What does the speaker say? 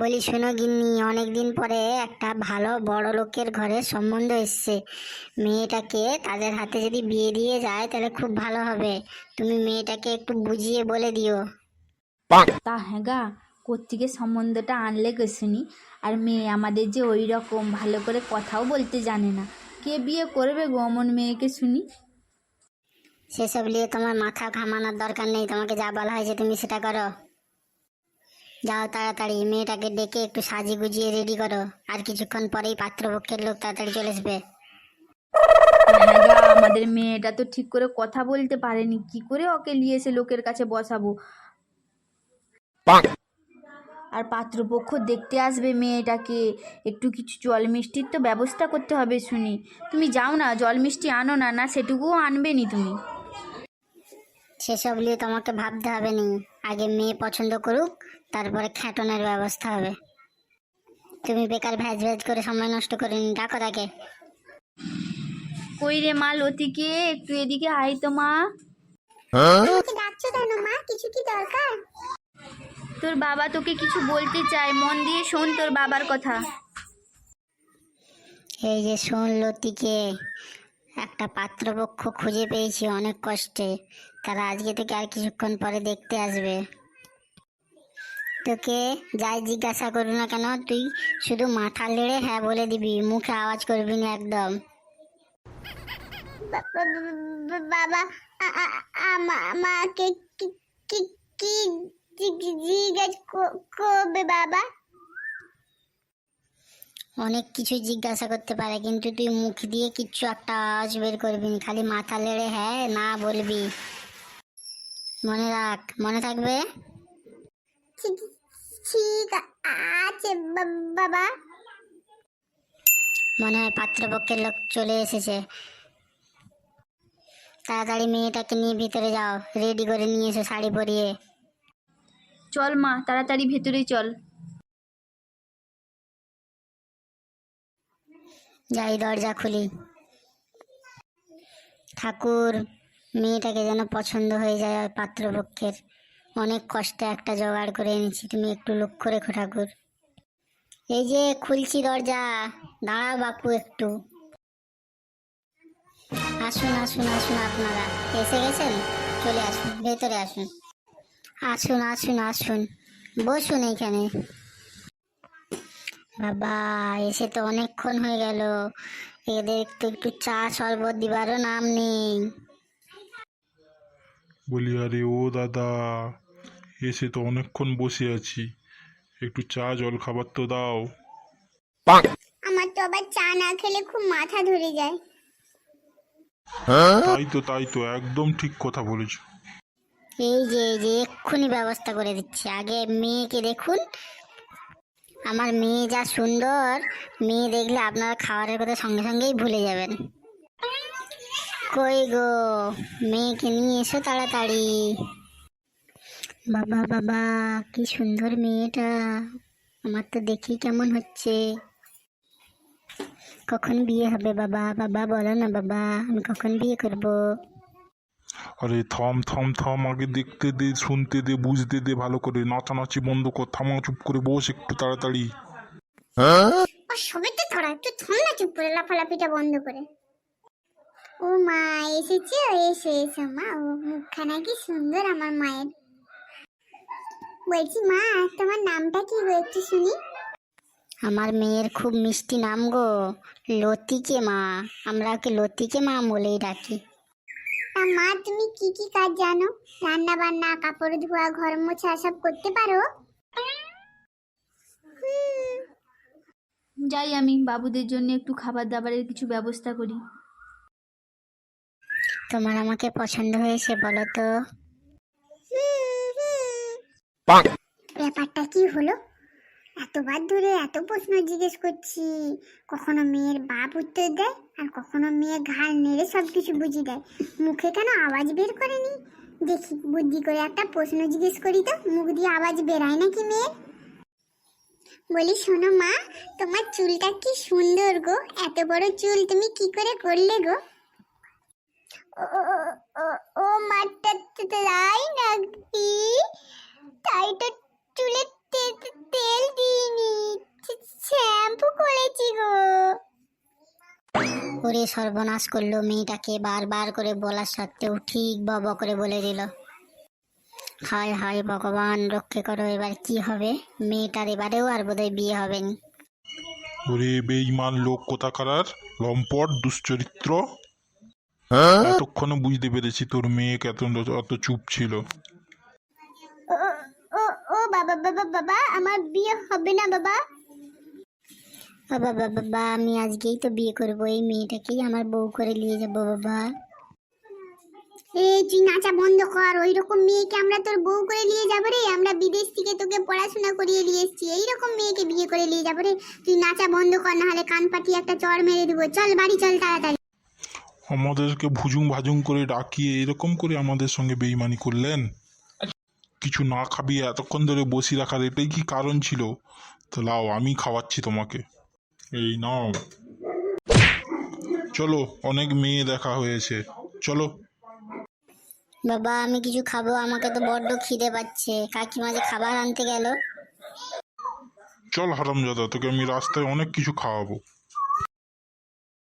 বলি শোনো গিন্নি অনেকদিন পরে একটা ভালো বড় লোকের ঘরে সম্বন্ধ এসছে। মেয়েটাকে তাদের হাতে যদি বিয়ে দিয়ে যায় তাহলে খুব ভালো হবে। তুমি মেয়েটাকে একটু বুঝিয়ে বলে দিও। তা হ্যাঁ গা কোত্থেকে সম্বন্ধটা আনলে কে শুনি আর মেয়ে আমাদের যে ওই রকম ভালো করে কথাও বলতে জানে না। কে বিয়ে করবে গো অমন মেয়েকে শুনি? সেসব নিয়ে তোমার মাথা ঘামানোর দরকার নেই। তোমাকে যা বলা হয়েছে তুমি সেটা করো। যাও তাড়াতাড়ি, মেয়েটাকে ডেকে একটু সাজিয়ে গুজিয়ে রেডি করো। আর কিছুক্ষণ পরেই পাত্রপক্ষের লোক তাড়াতাড়ি চলে আসবে। হ্যাঁ আমাদের মেয়েটা তো ঠিক করে কথা বলতে পারেনি। কি করে ওকে নিয়ে এসে লোকের কাছে বসাবো? আর পাত্রপক্ষ দেখতে আসবে মেয়েটাকে। একটু কিছু জল মিষ্টির তো ব্যবস্থা করতে হবে, শুনি। তুমি যাও না, জল মিষ্টি আনো না না সেটুকুও আনবে নি তুমি। সেসব নিয়ে তোমাকে ভাবতে হবে নি। আগে মেয়ে পছন্দ করুক তারপরে খ্যাটনের ব্যবস্থা হবে। তুমি বেকার ভ্যাজ ভ্যাজ করে সময় নষ্ট করে নি ডাকো তাকে। কই রে মা লতিকে? একটু এদিকে আয় তো মা। ডাকছো কেন মা? কিছু কি দরকার? তোর বাবা তোকে কিছু বলতে চায় মন দিয়ে শোন তোর বাবার কথা। এই যে শোন লতিকে একটা পাত্রপক্ষ খুঁজে পেয়েছি অনেক কষ্টে তারা আজকে থেকে আর কিছুক্ষণ পরে দেখতে আসবে তোকে যাই জিজ্ঞাসা করু না কেন তুই শুধু মাথা লেড়ে হ্যাঁ বলে দিবি মুখে আওয়াজ করবি না একদম বাবা আমাকে কি কি জিজ্ঞেস করবে বাবা অনেক কিছু জিজ্ঞাসা করতে পারে কিন্তু তুই মুখ দিয়ে কিচ্ছু একটা আওয়াজ বের করবি না খালি মাথা লেড়ে হ্যাঁ না বলবি। মনে রাখ মনে থাকবে? ঠিক আছে বাবা। মনে হয় পাত্রপক্ষের লোক চলে এসেছে। তাড়াতাড়ি মেয়েটাকে নিয়ে ভিতরে যাও রেডি করে নিয়ে এসো শাড়ি পরিয়ে। চল মা তাড়াতাড়ি ভেতরে চল। যাই, দরজা খুলি। ঠাকুর, মেয়েটাকে যেন পছন্দ হয়ে যায় ওই পাত্রপক্ষের। অনেক কষ্টে একটা জোগাড় করে এনেছি, তুমি একটু লক্ষ্য রেখো ঠাকুর। এই যে, খুলছি দরজা। দাঁড়া বাপু একটু। আসুন আসুন আসুন আপনারা। এসে গেছেন? চলে আসুন, ভেতরে আসুন। আসুন আসুন আসুন। বসুন এইখানে। বাবা এসে তো অনেকক্ষণ হয়ে গেল। এদের একটু একটু চা শরবত দিবারও নাম নেই। বলি আরে ও দাদা এসে তো অনেকক্ষণ বসে আছি। একটু চা জল খাবার তো দাও। আমার তো আবার চা না খেলে খুব মাথা ধরে যায়। তাই তো তাই তো একদম ঠিক কথা বলেছ। এই যে এই যে এক্ষুনি ব্যবস্থা করে দিচ্ছি। আগে মেয়েকে দেখুন আমার মেয়ে যা সুন্দর, মেয়ে দেখলে আপনারা খাবারের কথা সঙ্গে সঙ্গেই ভুলে যাবেন। কই গো? মেয়েকে নিয়ে এসো তাড়াতাড়ি। বাবা বাবা, কি সুন্দর মেয়েটা। আমার তো দেখি কেমন হচ্ছে। কখন বিয়ে হবে বাবা? বাবা, বলো না বাবা, আমি কখন বিয়ে করব? আরে থম থম থম আগে দেখতে দে শুনতে দে বুঝতে দে ভালো করে নাচানাচি বন্ধ কর থামা চুপ করে বস একটু তাড়াতাড়ি। সবে তো ধরা একটু থাম না চুপ করে লাফালাফিটা বন্ধ করে। ও মা এসেছে এসে এসো মা ও মুখখানা কি সুন্দর আমার মায়ের। বলছি মা তোমার নামটা কি গো একটু শুনি। আমার মেয়ের খুব মিষ্টি নাম গো লতিকে মা আমরা ওকে লতিকে মা বলেই ডাকি। তা মা তুমি কি কি কাজ জানো? রান্না বান্না কাপড় ধোয়া ঘর মোছা সব করতে পারো? যাই আমি বাবুদের জন্য একটু খাবার দাবারের কিছু ব্যবস্থা করি। তোমার আমাকে পছন্দ হয়েছে বলো তো। ব্যাপারটা কি হলো? এতবার ধরে এত প্রশ্ন জিজ্ঞেস করছি। কখনো মেয়ের বাপ উত্তর দেয় আর কখনো মেয়ে ঘাড় নেড়ে সব কিছু বুঝিয়ে দেয়। মুখে কেন আওয়াজ বের করেনি? দেখি, বুদ্ধি করে একটা প্রশ্ন জিজ্ঞেস করি তো, মুখ দিয়ে আওয়াজ বেরায় নাকি মেয়ের? বলি, শোনো মা, তোমার চুলটা কি সুন্দর গো, এত বড় চুল তুমি কি করে করলে গো? ও, ও- ও মাঠটা তাই নাকি তাই তো চুলে তে- তে- তেল দিইনি করে সর্বনাশ করল মেয়েটাকে বারবার করে বলার সত্ত্বেও ঠিক বব করে বলে দিল। হায় হায় ভগবান রক্ষে করো এবার কি হবে? মেয়েটার এবারেও আর বোধহয় বিয়ে হবে না ওরে বেইমান লোক কোথাকার লম্পট দুশ্চরিত্র? এতক্ষণে বুঝতে পেরেছি তোর মেয়ে এত অত চুপ ছিল। ও ও ও বাবা বাবা বাবা আমার বিয়ে হবে না বাবা। বাবা বাবা বাবা আমি আজকেই তো বিয়ে করব। এই মেয়েটাকেই আমার বউ করে নিয়ে যাব, বাবা। এই তুই নাচা বন্ধ কর ওই রকম মেয়েকে আমরা তোর বউ করে নিয়ে যাব রে। আমরা বিদেশ থেকে তোকে পড়াশোনা করিয়ে নিয়ে এসেছি। এইরকম মেয়েকে বিয়ে করে নিয়ে যাব রে। তুই নাচা বন্ধ কর, নাহলে কান পাটিয়ে একটা চড় মেরে দেবো। চল, বাড়ি চল তাড়াতাড়ি। আমাদেরকে ভুজুং ভাজুং করে ডাকিয়ে এরকম করে আমাদের সঙ্গে বেইমানি করলেন? কিছু না খাবিয়ে এতক্ষণ ধরে বসি রাখার এটাই কি কারণ ছিল? তো লাও, আমি খাওয়াচ্ছি তোমাকে। এই নাও। চলো অনেক মেয়ে দেখা হয়েছে। চলো। বাবা আমি কিছু খাব আমাকে তো বড্ড খিদে পাচ্ছে। কাকিমা যে খাবার আনতে গেল। চল হারামজাদা তোকে আমি রাস্তায় অনেক কিছু খাওয়াবো।